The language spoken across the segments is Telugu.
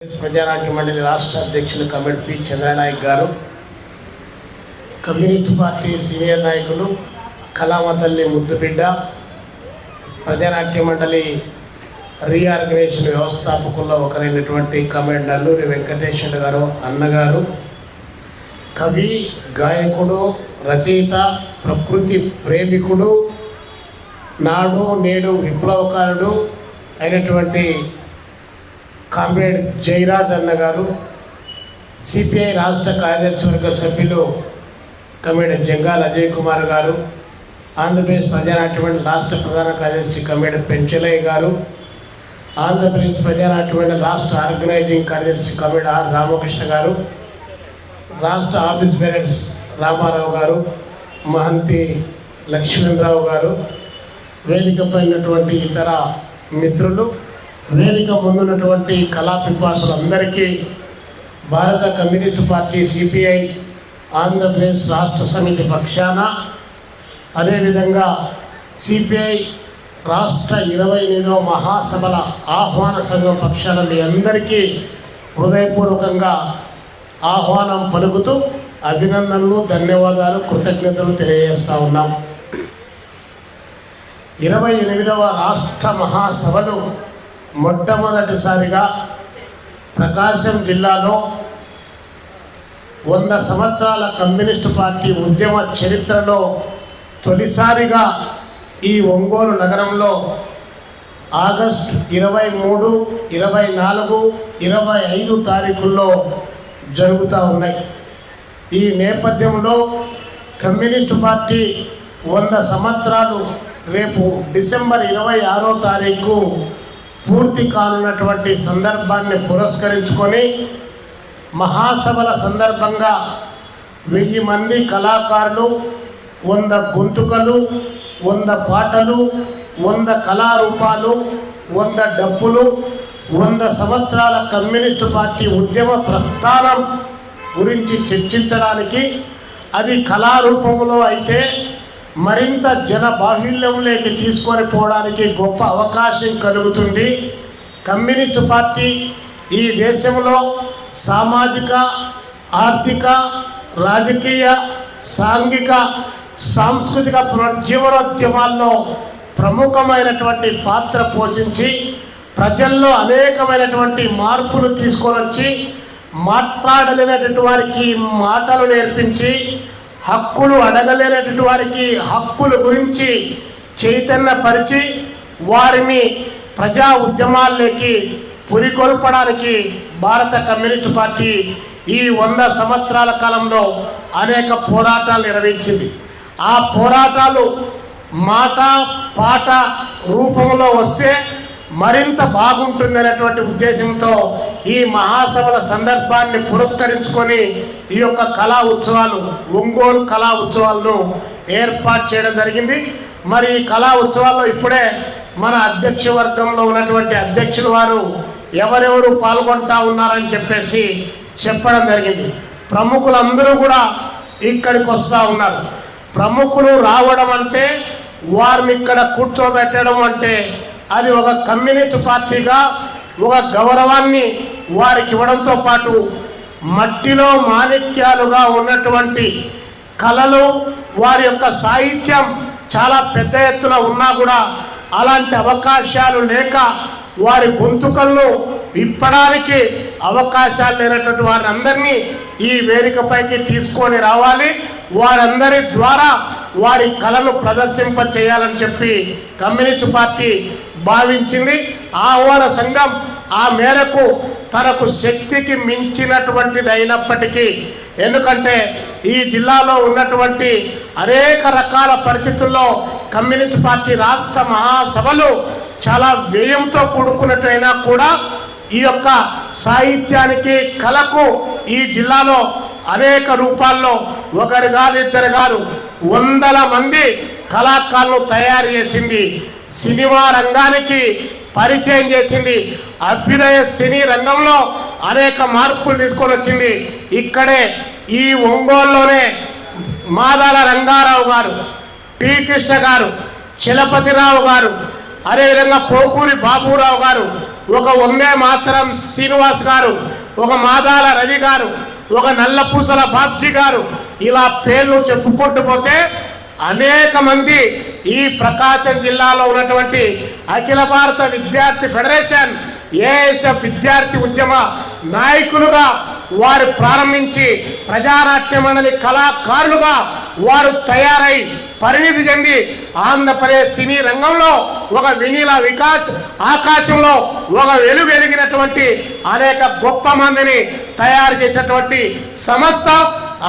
ప్రజానాట్య మండలి రాష్ట్ర అధ్యక్షులు కమిటీ పి. చంద్రనాయక్ గారు కమ్యూనిటీ పార్టీ సీనియర్ నాయకులు కళామతల్లి ముద్దుబిడ్డ ప్రజానాట్య మండలి రీఆర్గనైజేషన్ వ్యవస్థాపకుల్లో ఒకరైనటువంటి కమెంట్ నల్లూరి వెంకటేశ్వర గారు అన్నగారు కవి గాయకుడు రచయిత ప్రకృతి ప్రేమికుడు నాడు నేడు విప్లవకారుడు అయినటువంటి కామ్రేడ్ జయరాజ్ అన్న గారు సిపిఐ రాష్ట్ర కార్యదర్శి వర్గ సభ్యులు కమిడర్ జంగాల్ అజయ్ కుమార్ గారు ఆంధ్రప్రదేశ్ ప్రజానాట్యమండలి రాష్ట్ర ప్రధాన కార్యదర్శి కమిడర్ పెంచలయ్య గారు ఆంధ్రప్రదేశ్ ప్రజానాట్యమండలి రాష్ట్ర ఆర్గనైజింగ్ కార్యదర్శి కమిడర్ ఆర్ రామకృష్ణ గారు రాష్ట్ర ఆఫీస్ పేరెంట్స్ రామారావు గారు మహంతి లక్ష్మణరావు గారు వేదికపై ఉన్నటువంటి ఇతర మిత్రులు వేదిక ముందున్నటువంటి కళా పిపాసులందరికీ భారత కమ్యూనిస్ట్ పార్టీ సిపిఐ ఆంధ్రప్రదేశ్ రాష్ట్ర సమితి పక్షాన అదేవిధంగా సిపిఐ రాష్ట్ర ఇరవై ఎనిమిదవ మహాసభల ఆహ్వాన సంఘం పక్షాన మీ అందరికీ హృదయపూర్వకంగా ఆహ్వానం పలుకుతూ అభినందనలు ధన్యవాదాలు కృతజ్ఞతలు తెలియజేస్తా ఉన్నాం. ఇరవై ఎనిమిదవ రాష్ట్ర మహాసభలు మొట్టమొదటిసారిగా ప్రకాశం జిల్లాలో వంద సంవత్సరాల కమ్యూనిస్టు పార్టీ ఉద్యమ చరిత్రలో తొలిసారిగా ఈ ఒంగోలు నగరంలో ఆగస్టు ఇరవై మూడు ఇరవై నాలుగు ఇరవై ఐదు తారీఖుల్లో జరుగుతూ ఉన్నాయి. ఈ నేపథ్యంలో కమ్యూనిస్టు పార్టీ వంద సంవత్సరాలు రేపు డిసెంబర్ ఇరవై ఆరో తారీఖు పూర్తి కానున్నటువంటి సందర్భాన్ని పురస్కరించుకొని మహాసభల సందర్భంగా వెయ్యి మంది కళాకారులు వంద గొంతుకలు వంద పాటలు వంద కళారూపాలు వంద డప్పులు వంద సంవత్సరాల కమ్యూనిస్టు పార్టీ ఉద్యమ ప్రస్థానం గురించి చర్చించడానికి అది కళారూపంలో అయితే మరింత జన బాహుల్యంలోకి తీసుకొని పోవడానికి గొప్ప అవకాశం కలుగుతుంది. కమ్యూనిస్టు పార్టీ ఈ దేశంలో సామాజిక ఆర్థిక రాజకీయ సాంఘిక సాంస్కృతిక పునర్జీవనోద్యమాల్లో ప్రముఖమైనటువంటి పాత్ర పోషించి ప్రజల్లో అనేకమైనటువంటి మార్పులు తీసుకొని వచ్చి మాట్లాడలేనటువంటి వారికి మాటలు నేర్పించి హక్కులు అడగలేనటువంటి వారికి హక్కుల గురించి చైతన్యపరిచి వారిని ప్రజా ఉద్యమాల్లోకి పురికొల్పడానికి భారత కమ్యూనిస్ట్ పార్టీ ఈ వంద సంవత్సరాల కాలంలో అనేక పోరాటాలు నిర్వహించింది. ఆ పోరాటాలు మాట పాట రూపంలో వస్తే మరింత బాగుంటుందనేటువంటి ఉద్దేశంతో ఈ మహాసభల సందర్భాన్ని పురస్కరించుకొని ఈ యొక్క కళా ఉత్సవాలు ఒంగోలు కళా ఉత్సవాలను ఏర్పాటు చేయడం జరిగింది. మరి ఈ కళా ఉత్సవాల్లో ఇప్పుడే మన అధ్యక్ష వర్గంలో ఉన్నటువంటి అధ్యక్షులు వారు ఎవరెవరు పాల్గొంటా ఉన్నారని చెప్పేసి చెప్పడం జరిగింది. ప్రముఖులందరూ కూడా ఇక్కడికి వస్తూ ఉన్నారు. ప్రముఖులు రావడం అంటే వారిని ఇక్కడ కూర్చోబెట్టడం అంటే అది ఒక కమ్యూనిస్ట్ పార్టీగా ఒక గౌరవాన్ని వారికి ఇవ్వడంతో పాటు మట్టిలో మాణిక్యాలుగా ఉన్నటువంటి కళలు వారి యొక్క సాహిత్యం చాలా పెద్ద ఎత్తున ఉన్నా కూడా అలాంటి అవకాశాలు లేక వారి గొంతుకలను విప్పడానికి అవకాశాలు లేనటువంటి వారందరినీ ఈ వేదికపైకి తీసుకొని రావాలి. వారందరి ద్వారా వారి కళను ప్రదర్శింప చేయాలని చెప్పి కమ్యూనిస్ట్ పార్టీ భావించింది. ఆహ్వాన సంఘం ఆ మేరకు తనకు శక్తికి మించినటువంటిది అయినప్పటికీ ఎందుకంటే ఈ జిల్లాలో ఉన్నటువంటి అనేక రకాల పరిస్థితుల్లో కమ్యూనిస్ట్ పార్టీ రాష్ట్ర మహాసభలు చాలా వ్యయంతో కూడుకున్నట్టయినా కూడా ఈ యొక్క సాహిత్యానికి కళకు ఈ జిల్లాలో అనేక రూపాల్లో ఒకరు కాదు ఇద్దరు కాదు వందల మంది కళాకారులు తయారు చేసింది. సినిమా రంగానికి పరిచయం చేసింది. అభ్యుదయ సినీ రంగంలో అనేక మార్పులు తీసుకొని వచ్చింది. ఇక్కడే ఈ ఒంగోలులోనే మాదాల రంగారావు గారు పి కృష్ణ గారు చలపతిరావు గారు అదేవిధంగా పోకూరి బాబురావు గారు ఒక వందే మాతరం శ్రీనివాస్ గారు ఒక మాదాల రవి గారు ఒక నల్లపూసల బాబ్జీ గారు ఇలా పేర్లు చెప్పుకుంటూ పోతే అనేక మంది ఈ ప్రకాశం జిల్లాలో ఉన్నటువంటి అఖిల భారత విద్యార్థి ఫెడరేషన్ ఏఎస్ఎఫ్ విద్యార్థి ఉద్యమ నాయకులుగా వారు ప్రారంభించి ప్రజానాట్య మండలి కళాకారులుగా వారు తయారై పరిణితి చెంది ఆంధ్రప్రదేశ్ సినీ రంగంలో ఒక వినీల వికాస్ ఆకాశంలో ఒక వెలుగు వెలిగినటువంటి అనేక గొప్ప మందిని తయారు చేసినటువంటి సంస్థ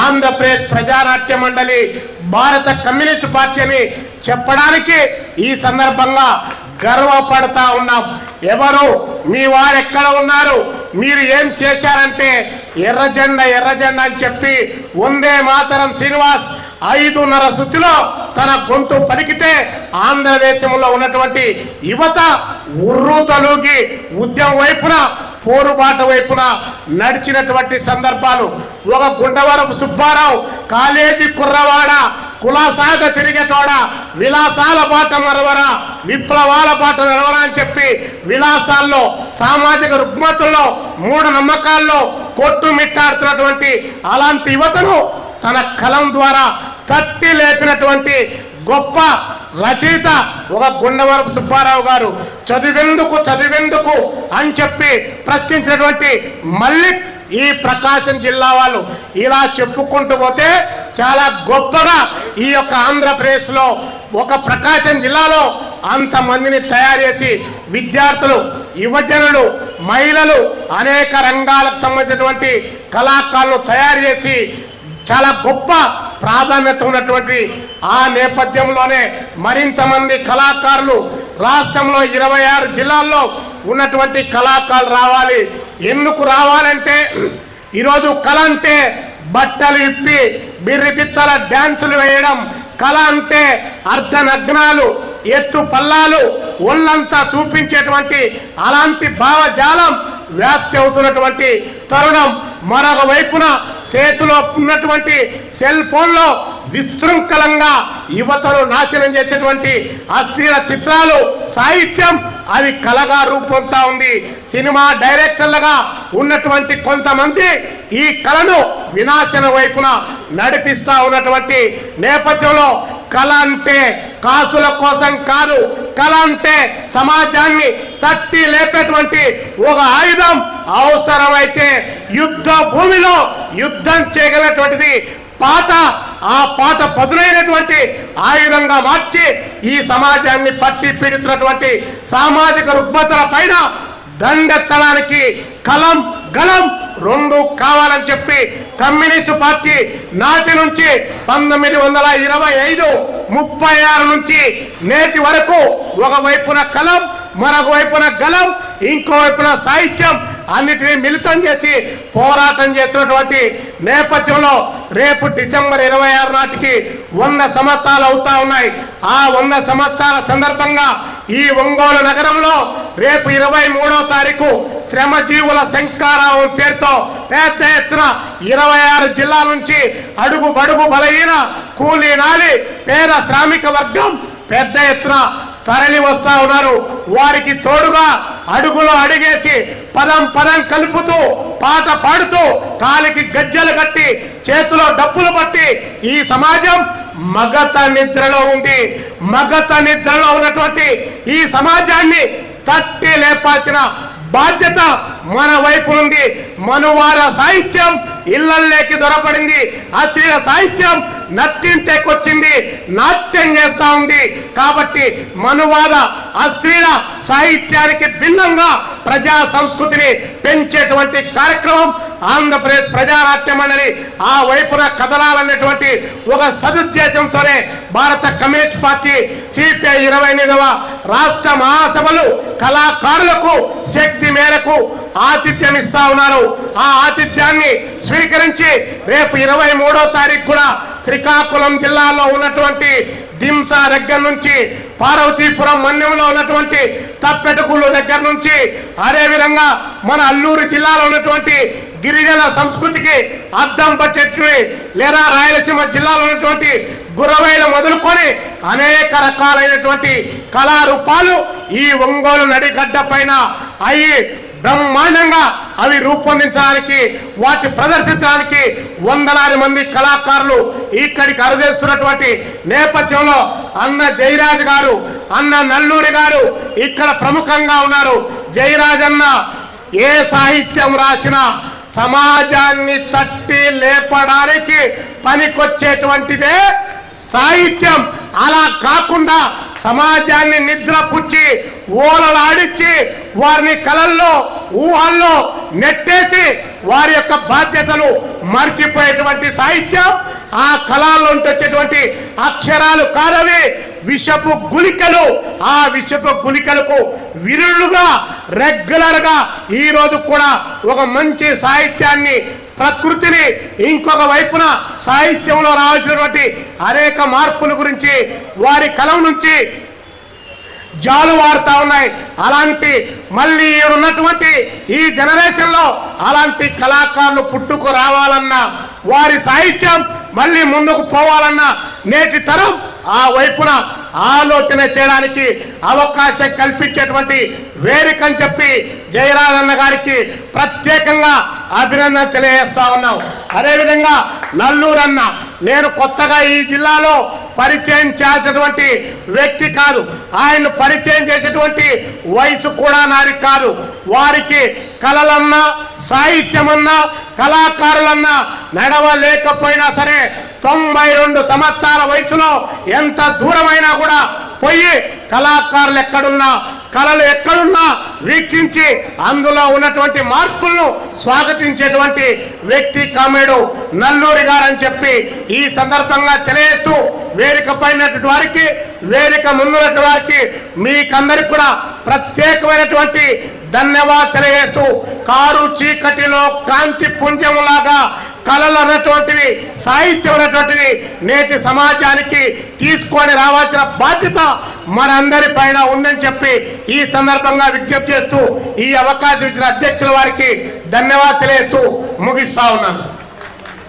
ఆంధ్రప్రదేశ్ ప్రజానాట్య మండలి భారత కమ్యూనిస్ట్ పార్టీ అని చెప్పడానికి ఈ సందర్భంగా గర్వపడతా ఉన్నాం. ఎవరు? మీ వారు ఎక్కడ ఉన్నారు? మీరు ఏం చేశారంటే ఎర్రజెండ ఎర్రజెండ అని చెప్పి వందే మాతరం శ్రీనివాస్ ఐదున్నర శుద్ధిలో తన గొంతు పలికితే ఆంధ్రదేశంలో ఉన్నటువంటి యువత ఉర్రు తలూగి ఉద్యమం వైపున పోరుబాట వైపున నడిచినటువంటి సందర్భాలు. ఒక గుండవరపు సుబ్బారావు కాలేజీ కుర్రవాడ కులాసాగ తిరిగేటోడ విలాసాల బాట నడవరా విప్లవాల బాట నడవరా అని చెప్పి విలాసాల్లో సామాజిక రుగ్మతుల్లో మూఢ నమ్మకాల్లో కొట్టుమిట్టాడుతున్నటువంటి అలాంటి యువతను తన కలం ద్వారా తట్టి లేపినటువంటి గొప్ప రచయిత ఒక గుండవరపు సుబ్బారావు గారు. చదివెందుకు చదివెందుకు అని చెప్పి ప్రశ్నించినటువంటి మల్లిక్ ఈ ప్రకాశం జిల్లా వాళ్ళు ఇలా చెప్పుకుంటూ పోతే చాలా గొప్పగా ఈ యొక్క ఆంధ్రప్రదేశ్లో ఒక ప్రకాశం జిల్లాలో అంతమందిని తయారు చేసి విద్యార్థులు యువజనులు మహిళలు అనేక రంగాలకు సంబంధించినటువంటి కళాకారులు తయారు చేసి చాలా గొప్ప ప్రాధాన్యత ఉన్నటువంటి ఆ నేపథ్యంలోనే మరింత మంది కళాకారులు రాష్ట్రంలో ఇరవై ఆరు జిల్లాల్లో ఉన్నటువంటి కళాకారులు రావాలి ఎందుకు రావాలంటే ఈరోజు కళ అంటే బట్టలు ఇప్పి బిర్రి పిత్తల డ్యాన్సులు వేయడం. కళ అంటే అర్ధనగ్నాలు ఎత్తు పల్లాలు ఒళ్ళంతా చూపించేటువంటి అలాంటి భావజాలం వ్యాప్తి అవుతున్నటువంటి తరుణం. మరొక వైపున చేతిలో ఉన్నటువంటి సెల్ ఫోన్లో విశృంఖలంగా యువతను నాశనం చేసేటువంటి అశ్లీల చిత్రాలు సాహిత్యం అది కళగా రూపొందుతా ఉంది. సినిమా డైరెక్టర్లుగా ఉన్నటువంటి కొంతమంది ఈ కళను వినాశన వైపున నడిపిస్తా ఉన్నటువంటి నేపథ్యంలో కళ అంటే కాసుల కోసం కాదు కళ అంటే సమాజాన్ని తట్టి లేపేటువంటి ఒక ఆయుధం అవసరమైతే యుద్ధ భూమిలో యుద్ధం చేయగలటువంటిది పాట ఆ పాట పదునైనటువంటి ఆయుధంగా మార్చి ఈ సమాజాన్ని పట్టి పీడిస్తున్నటువంటి సామాజిక రుగ్మతల పైన దండెత్తడానికి కలం గలం రెండు కావాలని చెప్పి కమ్యూనిస్టు పార్టీ నాటి నుంచి పంతొమ్మిది వందల ఇరవై ఐదు ముప్పై ఆరు నుంచి నేటి వరకు ఒకవైపున కలం మరొక వైపున గలం ఇంకోవైపున సాహిత్యం అన్నిటినీ మిళితం చేసి పోరాటం చేస్తున్నటువంటి నేపథ్యంలో రేపు డిసెంబర్ ఇరవై ఆరు నాటికి వంద సంవత్సరాలు అవుతా ఉన్నాయి. ఆ వంద సంవత్సరాల సందర్భంగా ఈ ఒంగోలు నగరంలో రేపు ఇరవై మూడో తారీఖు శ్రమజీవుల శంకారావం పేరుతో పెద్ద ఎత్తున ఇరవై ఆరు జిల్లాల నుంచి అడుగు బడుగు బలహీన కూలీనాలి పేద శ్రామిక వర్గం పెద్ద ఎత్తున తరలి వస్తా ఉన్నారు. వారికి తోడుగా అడుగులో అడిగేసి పదం పదం కలుపుతూ పాట పాడుతూ కాలికి గజ్జలు కట్టి చేతిలో డప్పులు పట్టి ఈ సమాజం మగత నిద్రలో ఉంది. మగత నిద్రలో ఉన్నటువంటి ఈ సమాజాన్ని తట్టి లేపాల్సిన బాధ్యత మన వైపు నుండి మనువార సాహిత్యం ఇళ్ళల్లోకి దొరపడింది. అశ్లీల సాహిత్యం నట్టింటేకొచ్చింది నాట్యం చేస్తా ఉంది. కాబట్టి మనువాద అశ్లీల సాహిత్యానికి భిన్నంగా ప్రజా సంస్కృతిని పెంచేటువంటి కార్యక్రమం ఆంధ్రప్రదేశ్ ప్రజానాట్య మండలి ఆ వైపున కదలాలనేటువంటి ఒక సదుద్దేశంతోనే భారత కమ్యూనిస్ట్ పార్టీ సిపిఐ ఇరవై ఎనిమిదవ రాష్ట్ర మహాసభలు కళాకారులకు శక్తి మేరకు ఆతిథ్యం ఇస్తా ఉన్నారు. ఆ ఆతిథ్యాన్ని స్వీకరించి రేపు ఇరవై మూడో తారీఖు కూడా శ్రీకాకుళం జిల్లాలో ఉన్నటువంటి దింస దగ్గర నుంచి పార్వతీపురం మన్యంలో ఉన్నటువంటి తప్పెటకుళ్ళు దగ్గర నుంచి అదేవిధంగా మన అల్లూరు జిల్లాలో ఉన్నటువంటి గిరిజన సంస్కృతికి అద్దం పట్టేట్టు లేదా రాయలసీమ జిల్లాలో ఉన్నటువంటి గురవైలు మొదలుకొని అనేక రకాలైనటువంటి కళారూపాలు ఈ ఒంగోలు నడిగడ్డ పైన అయి బ్రహ్మాండంగా అవి రూపొందించడానికి వాటి ప్రదర్శించడానికి వందలాది మంది కళాకారులు ఇక్కడికి అరుదేస్తున్నటువంటి నేపథ్యంలో అన్న జయరాజ్ గారు అన్న నల్లూరి గారు ఇక్కడ ప్రముఖంగా ఉన్నారు. జయరాజ్ అన్న ఏ సాహిత్యం రాసినా సమాజాన్ని తట్టి లేపడానికి పనికొచ్చేటువంటిదే సాహిత్యం. అలా కాకుండా సమాజాన్ని నిద్రపుచ్చి ఓలలాడించి వారిని కలల్లో ఊహల్లో నెట్టేసి వారి యొక్క బాధ్యతలు మర్చిపోయేటువంటి సాహిత్యం ఆ కళల్లో వచ్చేటువంటి అక్షరాలు కాదవి. విషపు గులికలు ఆ విషపు గులికలకు విరులుగా రెగ్యులర్గా ఈ రోజు కూడా ఒక మంచి సాహిత్యాన్ని ప్రకృతిని ఇంకొక వైపున సాహిత్యంలో రావాల్సినటువంటి అనేక మార్పుల గురించి వారి కలం నుంచి జాలు వాడుతూ ఉన్నాయి. అలాంటి మళ్ళీ ఉన్నటువంటి ఈ జనరేషన్లో అలాంటి కళాకారులు పుట్టుకు రావాలన్నా వారి సాహిత్యం మళ్ళీ ముందుకు పోవాలన్నా నేటి తరం ఆ వైపున ఆలోచన చేయడానికి అవకాశం కల్పించేటువంటి వేదికని చెప్పి జయరాజన్న గారికి ప్రత్యేకంగా అభినందన తెలియజేస్తా ఉన్నాం. అదేవిధంగా నల్లూరన్న నేను కొత్తగా ఈ జిల్లాలో పరిచయం చేసినటువంటి వ్యక్తి కాదు. ఆయన పరిచయం చేసేటువంటి వయసు కూడా నాది కాదు. వారికి కళలన్నా సాహిత్యమన్నా కళాకారులన్నా నడవలేకపోయినా సరే తొంభై రెండు సంవత్సరాల వయసులో ఎంత దూరమైనా కూడా పోయి కళాకారులు ఎక్కడున్నా కళలు ఎక్కడున్నా వీక్షించి అందులో ఉన్నటువంటి మార్పులను స్వాగతించేటువంటి వ్యక్తి కామేడు నల్లూరి గారని చెప్పి ఈ సందర్భంగా తెలియస్తూ వేదిక పైనటువంటి వారికి వేదిక ముందున్నటువంటి వారికి మీకందరికి కూడా ప్రత్యేకమైనటువంటి ధన్యవాదాలు తెలియజేస్తూ కారు చీకటిలో కాంతి పుంజములాగా కళలు అన్నటువంటివి సాహిత్యం అన్నటువంటివి నేటి సమాజానికి తీసుకొని రావాల్సిన బాధ్యత మనందరి పైన ఉందని చెప్పి ఈ సందర్భంగా విజ్ఞప్తి చేస్తూ ఈ అవకాశం ఇచ్చిన అధ్యక్షుల వారికి ధన్యవాదాలు తెలియజేస్తూ ముగిస్తా ఉన్నాను.